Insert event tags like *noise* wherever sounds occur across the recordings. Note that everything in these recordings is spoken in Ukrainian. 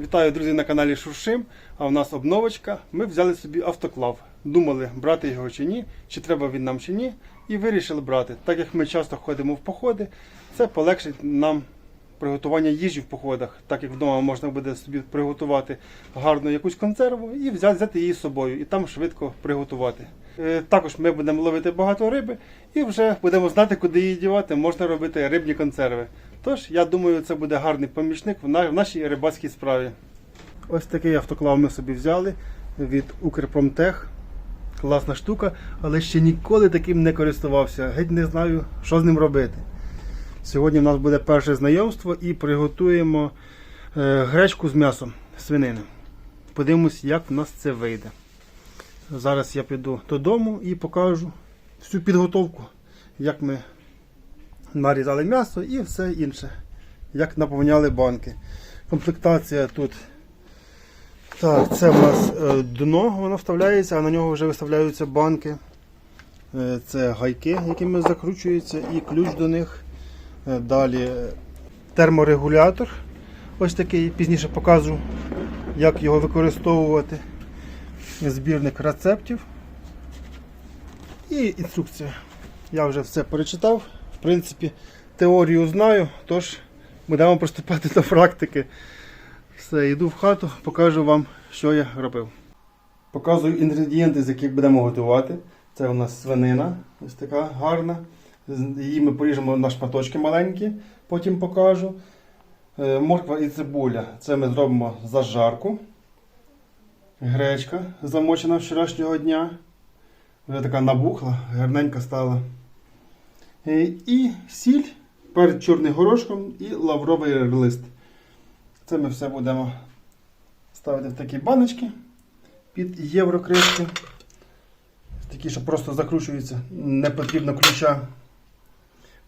Вітаю, друзі, на каналі Шуршим. А у нас обновочка. Ми взяли собі автоклав. Думали, брати його чи ні, чи треба він нам чи ні. І вирішили брати. Так як ми часто ходимо в походи, це полегшить нам приготування їжі в походах. Так як вдома можна буде собі приготувати гарну якусь консерву і взяти, взяти її з собою і там швидко приготувати. Е, Також ми будемо ловити багато риби і вже будемо знати, куди її дівати. Можна робити рибні консерви. Тож, я думаю, це буде гарний помічник в нашій рибацькій справі. Ось такий автоклав ми собі взяли від Укрпромтех. Класна штука, але ще ніколи таким не користувався. Геть не знаю, що з ним робити. Сьогодні в нас буде перше знайомство і приготуємо е, гречку з м'ясом свинини. Подивимось, як в нас це вийде. Зараз я піду додому і покажу всю підготовку, як ми нарізали м'ясо і все інше, як наповняли банки. Комплектація тут. Так, це в нас е, дно, воно вставляється, а на нього вже виставляються банки. Е, Це гайки, якими закручуються, і ключ до них. Е, Далі терморегулятор. Ось такий, пізніше покажу, як його використовувати. Збірник рецептів. І інструкція. Я вже все перечитав. В принципі, теорію знаю, тож будемо приступати до практики. Все, йду в хату, покажу вам, що я робив. Показую інгредієнти, з яких будемо готувати. Це у нас свинина, ось така гарна. Її ми поріжемо на шматочки маленькі, потім покажу. Е, Морква і цибуля. Це ми зробимо зажарку. Гречка замочена вчорашнього дня. Вже така набухла, гарненька стала. Е, І сіль, перед чорним горошком і лавровий лист. Це ми все будемо ставити в такі баночки під єврокришки. Такі, що просто закручуються, не потрібно ключа.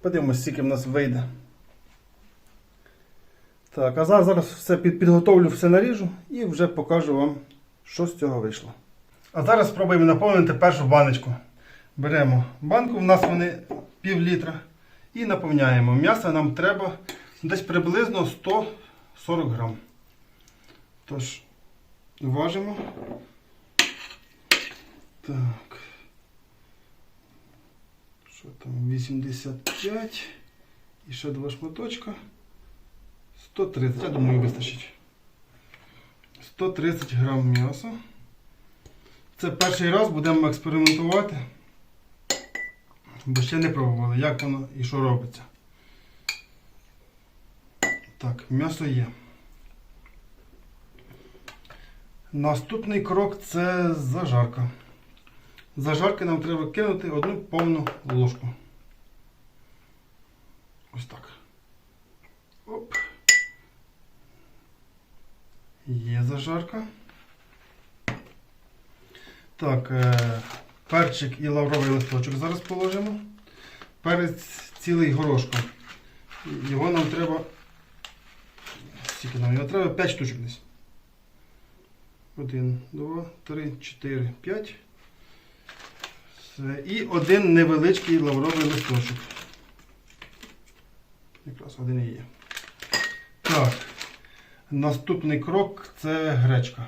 Подивимось, скільки в нас вийде. Так, а зараз, зараз все підготовлю, все наріжу і вже покажу вам, що з цього вийшло. А зараз спробуємо наповнити першу баночку. Беремо банку, у нас вони пів літра. І наповняємо. М'яса нам треба десь приблизно 140 грам. Тож, важимо. Так. Що там? 85. І ще два шматочка. 130. Я думаю, вистачить. 130 грам м'яса. Це перший раз будемо експериментувати. Бо ще не пробували, як воно і що робиться. Так, м'ясо є. Наступний крок це зажарка. Зажарки нам треба кинути одну повну ложку. Ось так. Оп. Є зажарка. Так, е, перчик і лавровий листочок зараз положимо. Перець цілий горошком. Його нам треба. Скільки нам? Його треба 5 штучок десь. 1, 2, 3, 4, 5. Все. І один невеличкий лавровий листочок. Якраз один і є. Так. Наступний крок це гречка.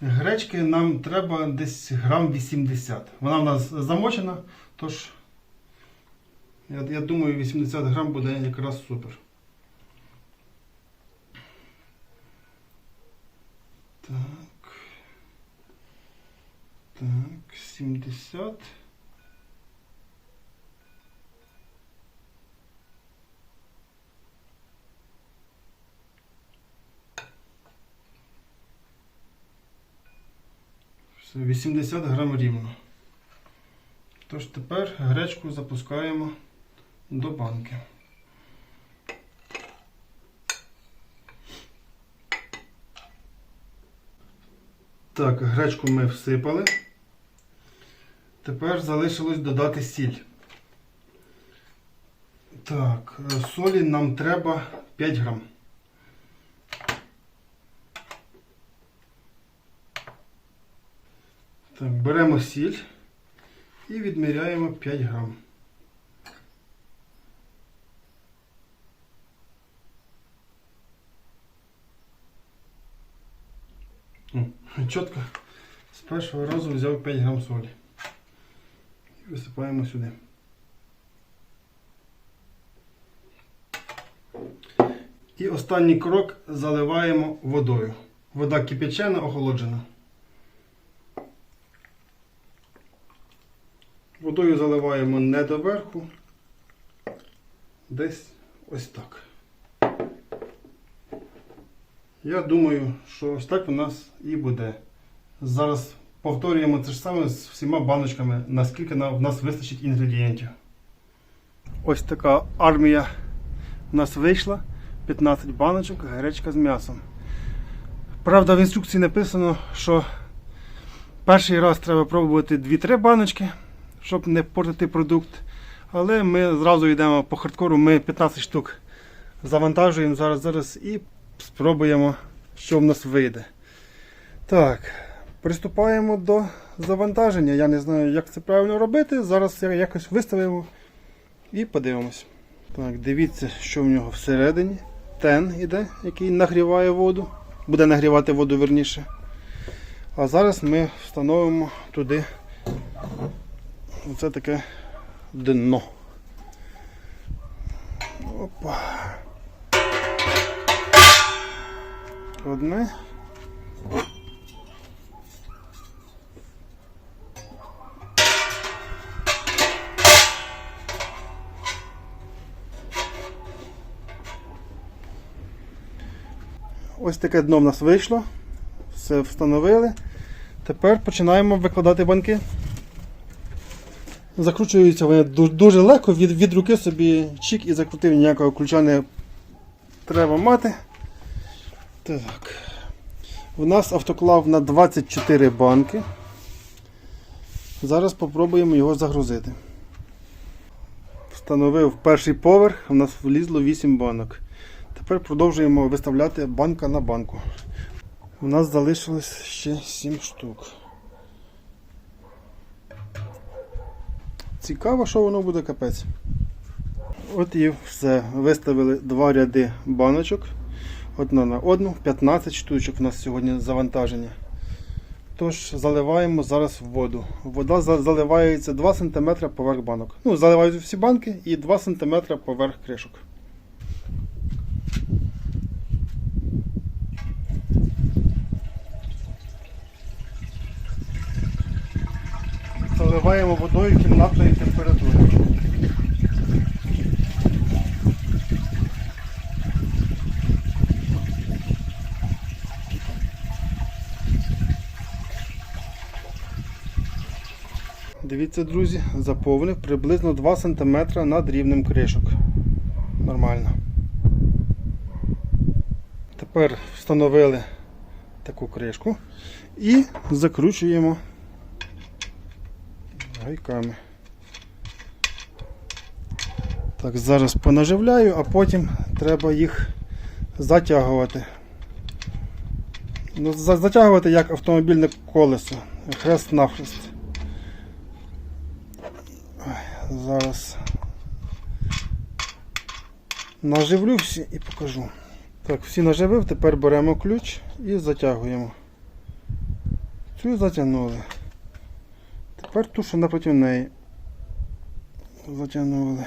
Гречки нам треба десь грам 80. Вона в нас замочена, тож я, я думаю 80 грам буде якраз супер. Так. Так, 70. 80 грам рівно. Тож тепер гречку запускаємо до банки. Так, гречку ми всипали. Тепер залишилось додати сіль. Так, солі нам треба 5 грам. Так, беремо сіль і відміряємо 5 грам. Чітко. З першого разу взяв 5 грам солі. І висипаємо сюди. І останній крок заливаємо водою. Вода кипячена, охолоджена. Водою заливаємо не доверху, десь ось так. Я думаю, що ось так у нас і буде. Зараз повторюємо те ж саме з всіма баночками, наскільки в нас вистачить інгредієнтів. Ось така армія у нас вийшла. 15 баночок, гречка з м'ясом. Правда, в інструкції написано, що перший раз треба пробувати 2-3 баночки, щоб не портити продукт. Але ми зразу йдемо по хардкору, ми 15 штук завантажуємо зараз, зараз і спробуємо, що в нас вийде. Так, приступаємо до завантаження. Я не знаю, як це правильно робити. Зараз якось виставимо і подивимось. Так, дивіться, що в нього всередині. Тен іде, який нагріває воду. Буде нагрівати воду верніше. А зараз ми встановимо туди оце таке дно. Опа. Одне. Ось таке дно в нас вийшло. Все встановили. Тепер починаємо викладати банки. Закручуються вони дуже легко, від, від руки собі чик і закрутив, ніякого ключа не треба мати. Так. У нас автоклав на 24 банки. Зараз спробуємо його загрузити. Встановив перший поверх, у нас влізло 8 банок. Тепер продовжуємо виставляти банка на банку. У нас залишилось ще 7 штук. Цікаво, що воно буде капець. От і все. Виставили два ряди баночок. Одна на одну, 15 штучок у нас сьогодні завантаження. Тож заливаємо зараз воду. Вода заливається 2 см поверх банок. Ну, заливають всі банки і 2 см поверх кришок. Заливаємо водою кімнатної температури. Дивіться, друзі, заповнив приблизно 2 см над рівнем кришок. Нормально. Тепер встановили таку кришку і закручуємо гайками. Так, зараз понаживляю, а потім треба їх затягувати. Ну, затягувати як автомобільне колесо. Хрест-навхрест. Зараз наживлю всі і покажу. Так, всі наживив, тепер беремо ключ і затягуємо. Цю затягнули. Тепер ту, що напроти неї. Затягнули.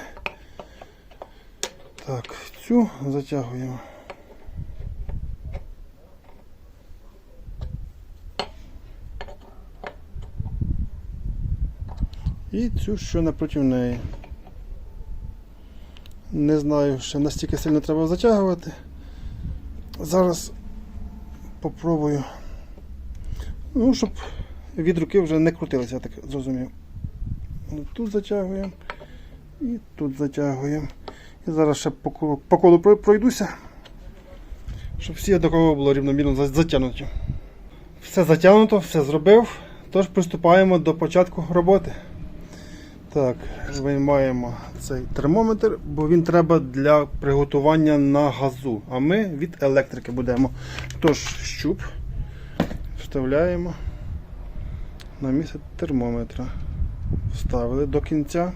Так, цю затягуємо. І цю, що напроти неї. Не знаю, ще настільки сильно треба затягувати. Зараз попробую. Ну, щоб від руки вже не крутилися, я так зрозумів. Ну, Тут затягуємо і тут затягуємо. І зараз ще по, колу- пройдуся, щоб всі однаково було рівномірно за- затягнуті. Все затягнуто, все зробив. Тож приступаємо до початку роботи. Так, виймаємо цей термометр, бо він треба для приготування на газу. А ми від електрики будемо. Тож, щуп вставляємо на місце термометра. Вставили до кінця.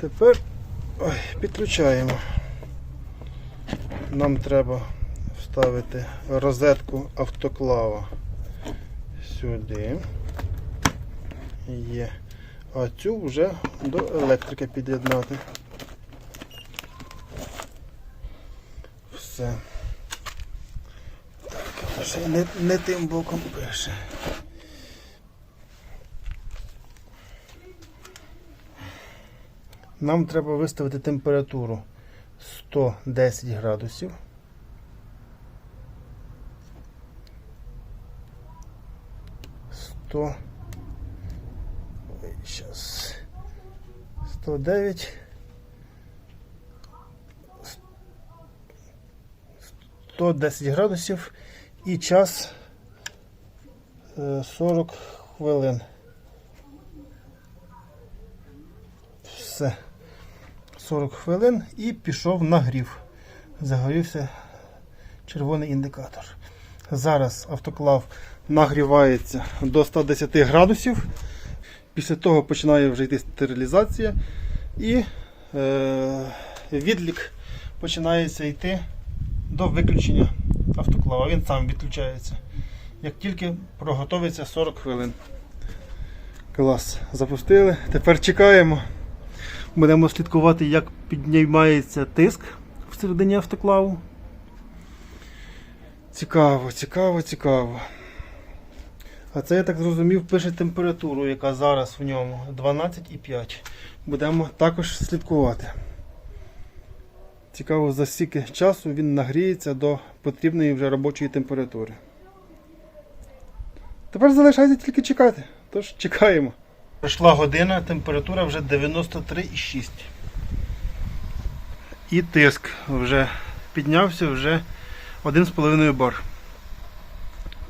Тепер ой, підключаємо. Нам треба поставити розетку автоклава сюди. Є. А цю вже до електрики під'єднати. Все. Так, не, не тим боком пише. Нам треба виставити температуру 110 градусів. Сто. Сейчас. 109. 110 градусів і час е, 40 хвилин. Все. 40 хвилин і пішов нагрів. Загорівся червоний індикатор. Зараз автоклав нагрівається до 110 градусів. Після того починає вже йти стерилізація і е, відлік починається йти до виключення автоклава. Він сам відключається. Як тільки проготовиться 40 хвилин. Клас. Запустили. Тепер чекаємо. Будемо слідкувати, як піднімається тиск всередині автоклаву. Цікаво, цікаво, цікаво. А це, я так зрозумів, пише температуру, яка зараз в ньому 12,5. Будемо також слідкувати. Цікаво, за скільки часу він нагріється до потрібної вже робочої температури. Тепер залишається тільки чекати. Тож чекаємо. Пройшла година, температура вже 93,6. І тиск вже піднявся вже 1,5 бар.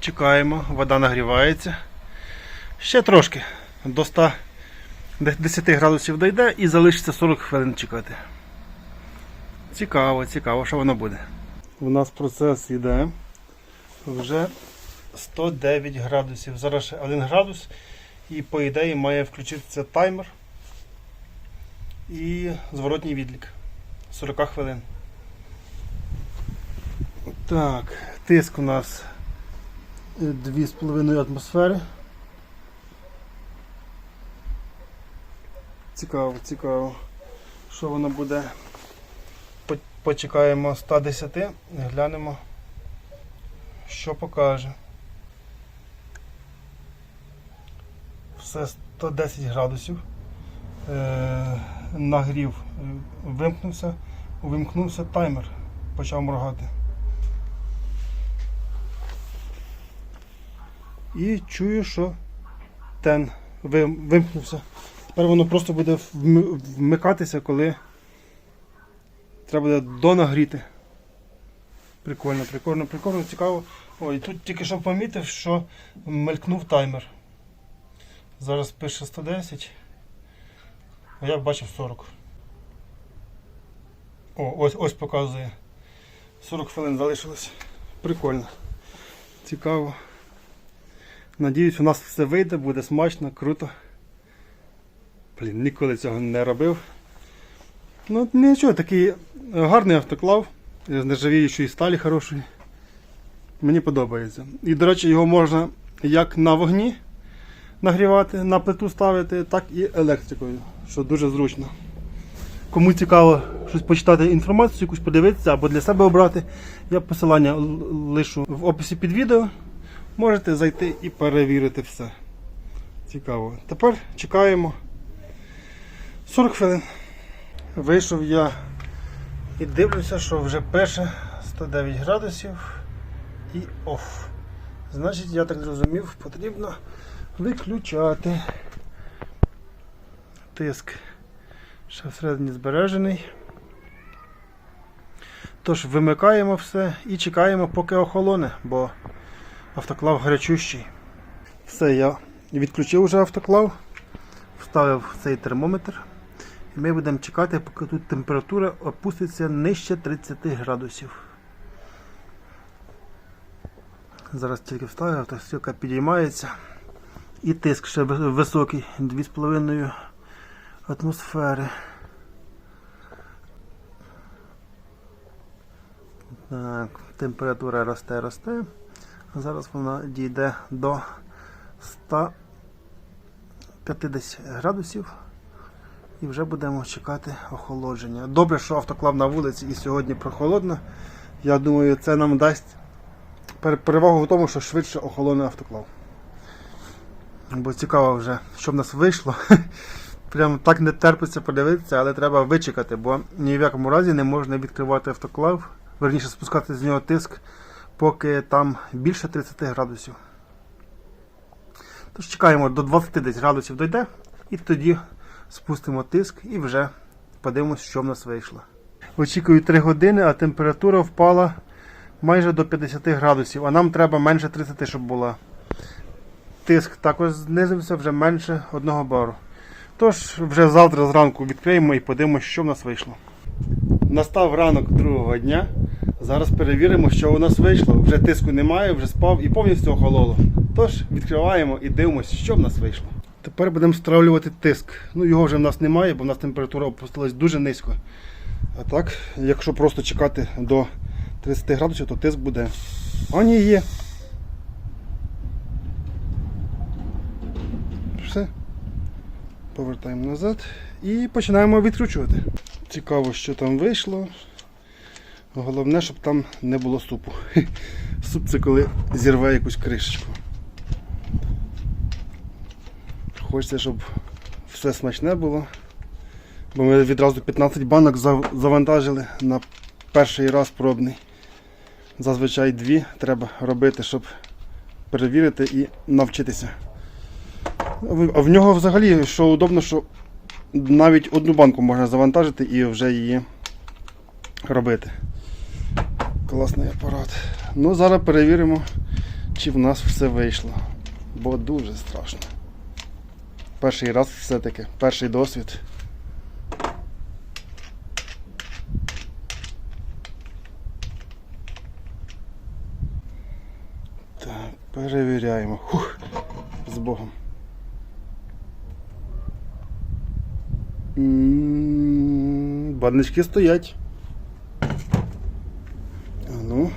Чекаємо, вода нагрівається. Ще трошки до 110 градусів дійде і залишиться 40 хвилин чекати. Цікаво, цікаво, що воно буде. У нас процес йде вже 109 градусів. Зараз ще 1 градус і по ідеї має включитися таймер і зворотній відлік 40 хвилин. Так, тиск у нас 2,5 атмосфери. Цікаво, цікаво, що воно буде. Почекаємо 110, глянемо, що покаже. Все 110 градусів. Е, нагрів е, вимкнувся, увімкнувся таймер, почав моргати. І чую, що тен вимкнувся. Тепер воно просто буде вмикатися, коли треба буде донагріти. Прикольно, прикольно, прикольно, цікаво. Ой, тут тільки що помітив, що мелькнув таймер. Зараз пише 110. А я бачив 40. О, ось ось показує. 40 хвилин залишилось. Прикольно. Цікаво. Надіюсь, у нас все вийде, буде смачно, круто. Блін, ніколи цього не робив. Ну, нічого, такий гарний автоклав з нержавіючої сталі хорошої. Мені подобається. І, до речі, його можна як на вогні нагрівати, на плиту ставити, так і електрикою, що дуже зручно. Кому цікаво щось почитати інформацію, якусь подивитися або для себе обрати, я посилання лишу в описі під відео. Можете зайти і перевірити все. Цікаво. Тепер чекаємо 40 хвилин. Вийшов я і дивлюся, що вже пише 109 градусів і оф. Значить, я так зрозумів, потрібно виключати. Тиск ще всередині збережений. Тож вимикаємо все і чекаємо, поки охолоне, бо автоклав гарячущий. Все, я відключив вже автоклав, вставив цей термометр. І ми будемо чекати, поки тут температура опуститься нижче 30 градусів. Зараз тільки вставив, автосілка підіймається. І тиск ще високий, 2,5 атмосфери. Так. Температура росте, росте. Зараз вона дійде до 150 градусів. І вже будемо чекати охолодження. Добре, що автоклав на вулиці і сьогодні прохолодно. Я думаю, це нам дасть перевагу в тому, що швидше охолоне автоклав. Бо цікаво вже, що в нас вийшло. *laughs* Прям так не терпиться подивитися, але треба вичекати, бо ні в якому разі не можна відкривати автоклав, верніше спускати з нього тиск, поки там більше 30 градусів. Тож чекаємо до 20 десь градусів дойде, і тоді спустимо тиск і вже подивимось, що в нас вийшло. Очікую 3 години, а температура впала майже до 50 градусів, а нам треба менше 30, щоб була. Тиск також знизився вже менше 1 бару. Тож вже завтра зранку відкриємо і подивимося, що в нас вийшло. Настав ранок другого дня. Зараз перевіримо, що у нас вийшло. Вже тиску немає, вже спав і повністю охололо. Тож відкриваємо і дивимося, що в нас вийшло. Тепер будемо стравлювати тиск. Ну його вже в нас немає, бо в нас температура опустилась дуже низько. А так, якщо просто чекати до 30 градусів, то тиск буде. А ні, є. Все. Повертаємо назад і починаємо відкручувати. Цікаво, що там вийшло. Головне, щоб там не було супу. *laughs* Суп це коли зірве якусь кришечку. Хочеться, щоб все смачне було. Бо ми відразу 15 банок завантажили на перший раз пробний. Зазвичай дві треба робити, щоб перевірити і навчитися. А в нього взагалі, що удобно, що навіть одну банку можна завантажити і вже її робити. Класний апарат. Ну, зараз перевіримо, чи в нас все вийшло. Бо дуже страшно. Перший раз все-таки, перший досвід. Так, перевіряємо. Хух, з Богом. Баночки стоять. А ну.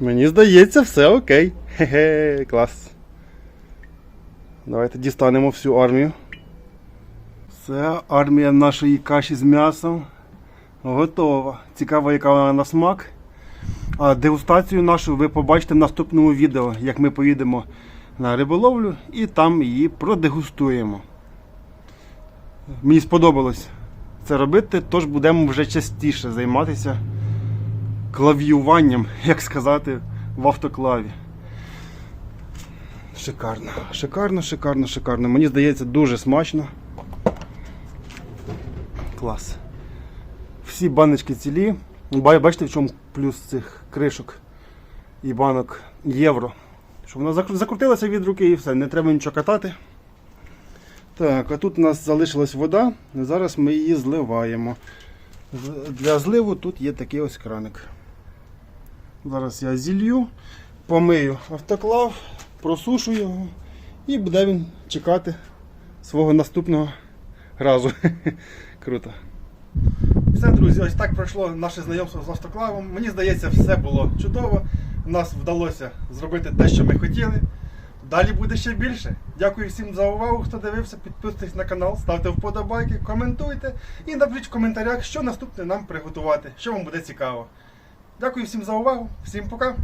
Мені здається, все окей. Хе-хе, клас. Давайте дістанемо всю армію. Все, армія нашої каші з м'ясом готова. Цікаво, яка вона на смак. Дегустацію нашу ви побачите в наступному відео, як ми поїдемо на риболовлю і там її продегустуємо. Мені сподобалось це робити, тож будемо вже частіше займатися клавіюванням, як сказати, в автоклаві. Шикарно, шикарно, шикарно, шикарно. Мені здається, дуже смачно. Клас. Всі баночки цілі. Ба- Бачите, в чому плюс цих кришок і банок євро. Щоб вона закрутилася від руки і все, не треба нічого катати. Так, а тут у нас залишилась вода. Зараз ми її зливаємо. Для зливу тут є такий ось краник. Зараз я зілью, помию автоклав, просушу його і буде він чекати свого наступного разу. *laughs* Круто. Все, друзі, ось так пройшло наше знайомство з автоклавом. Мені здається, все було чудово. У Нас вдалося зробити те, що ми хотіли. Далі буде ще більше. Дякую всім за увагу, хто дивився. Підписуйтесь на канал, ставте вподобайки, коментуйте і напишіть в коментарях, що наступне нам приготувати, що вам буде цікаво. Дякую всім за увагу, всім пока!